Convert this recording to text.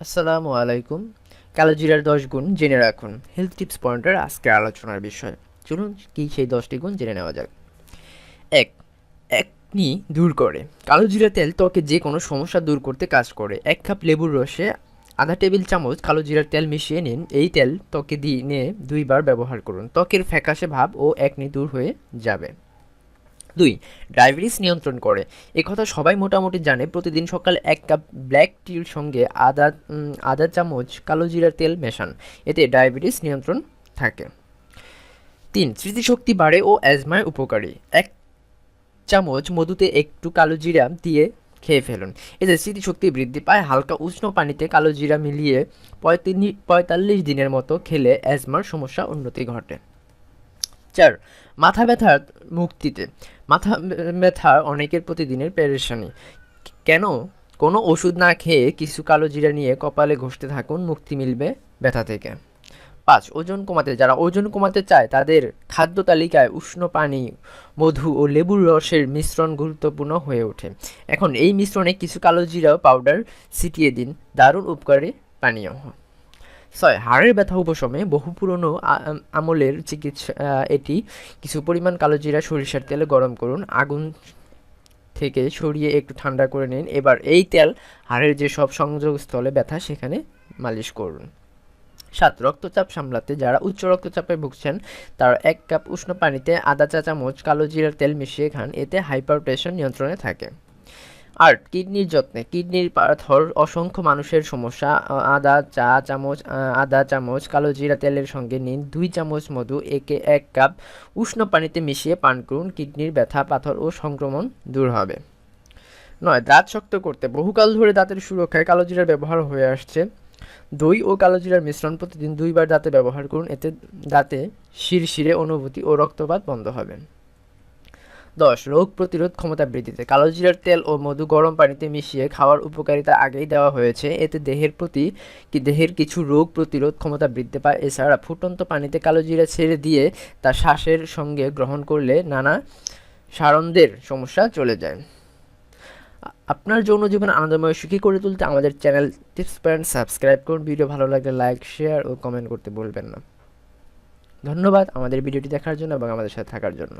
আসসালামু আলাইকুম। কালো জিরার দশ গুণ জেনে রাখুন। হেলথ টিপস পয়েন্টের আজকের আলোচনার বিষয়। চলুন কি সেই দশটি গুণ জেনে নেওয়া যাক। এক, একনি দূর করে। কালো জিরা তেল ত্বকে যে কোনো সমস্যা দূর করতে কাজ করে। এক কাপ লেবুর রসে আধা টেবিল চামচ কালো জিরার তেল মিশিয়ে নিন। এই তেল ত্বকে দিয়ে দুইবার ব্যবহার করুন। ত্বকের ফ্যাকাশে ভাব ও একনি দূর হয়ে যাবে। দুই ডায়াবেটিস নিয়ন্ত্রণ করে। এ কথা সবাই মোটামুটি জানে। প্রতিদিন সকালে এক কাপ ব্ল্যাক টির সঙ্গে আদা আধা চামচ কালো জিরার তেল মেশান। এতে ডায়াবেটিস নিয়ন্ত্রণ থাকে। তিন, স্মৃতিশক্তি বাড়ে ও অ্যাজমায় উপকারী। এক চামচ মধুতে একটু কালো জিরা দিয়ে খেয়ে ফেলুন। এতে স্মৃতিশক্তি বৃদ্ধি পায়। হালকা উষ্ণ পানিতে কালো জিরা মিলিয়ে পঁয়তাল্লিশ দিনের মতো খেলে অ্যাজমার সমস্যা উন্নতি ঘটে। চার মাথা ব্যথার মুক্তিতে। মাথা ব্যথা অনেকের প্রতিদিনের পেরেশানি। কেন? কোনো ওষুধ না খেয়ে কিছু কালো জিরা নিয়ে কপালে ঘষতে থাকুন, মুক্তি মিলবে ব্যথা থেকে। পাঁচ, ওজন কমাতে। যারা ওজন কমাতে চায়, তাদের খাদ্য তালিকায় উষ্ণ পানি, মধু ও লেবুর রসের মিশ্রণ গুরুত্বপূর্ণ হয়ে ওঠে। এখন এই মিশ্রণে কিছু কালো জিরা পাউডার ছিটিয়ে দিন। দারুণ উপকারী পানীয়। ছয় হাড়ের ব্যথা উপশমে বহু পুরনো আম- আমলের চিকিৎসা এটি কিছু পরিমাণ কালো জিরা সরিষার তেলে গরম করুন। আগুন থেকে সরিয়ে একটু ঠান্ডা করে নিন। এবার এই তেল হাড়ের যে সব সংযোগস্থলে ব্যথা, সেখানে মালিশ করুন। সাত, রক্তচাপ সামলাতে যারা উচ্চ রক্তচাপে ভুগছেন, তারা এক কাপ উষ্ণ পানিতে আধা চা চামচ কালো জিরার তেল মিশিয়ে খান। এতে হাইপার প্রেশার নিয়ন্ত্রণে থাকে। আট কিডনির যত্নে। কিডনির পাথর অসংখ্য মানুষের সমস্যা আদা, চা, চামচ আদা, চামচ, কালো জিরা তেলের সঙ্গে নিন। দুই চামচ মধু, একে এক কাপ উষ্ণ পানিতে মিশিয়ে পান করুন। কিডনির ব্যথা, পাথর ও সংক্রমণ দূর হবে। নয়, দাঁত শক্ত করতে। বহুকাল ধরে দাঁতের সুরক্ষায় কালো জিরার ব্যবহার হয়ে আসছে। দই ও কালো জিরার মিশ্রণ প্রতিদিন দুইবার দাঁতে ব্যবহার করুন। এতে দাঁতে শিরশিরে অনুভূতি ও রক্তপাত বন্ধ হবে। দশ, রোগ প্রতিরোধ ক্ষমতা বৃদ্ধিতে। কালো জিরার তেল ও মধু গরম পানিতে মিশিয়ে খাওয়ার উপকারিতা আগেই দেওয়া হয়েছে। এতে দেহের প্রতি কি, দেহের কিছু রোগ প্রতিরোধ ক্ষমতা বৃদ্ধি পায়। এছাড়া ফুটন্ত পানিতে কালো জিরা ছেড়ে দিয়ে তা শ্বাসের সঙ্গে গ্রহণ করলে নানা সারন্দের সমস্যা চলে যায়। আপনার যৌন জীবন আনন্দময়, সুখী করে তুলতে আমাদের চ্যানেল টিপস প্যান্ট সাবস্ক্রাইব করুন। ভিডিও ভালো লাগলে লাইক, শেয়ার ও কমেন্ট করতে বলবেন না। ধন্যবাদ আমাদের ভিডিওটি দেখার জন্য এবং আমাদের সাথে থাকার জন্য।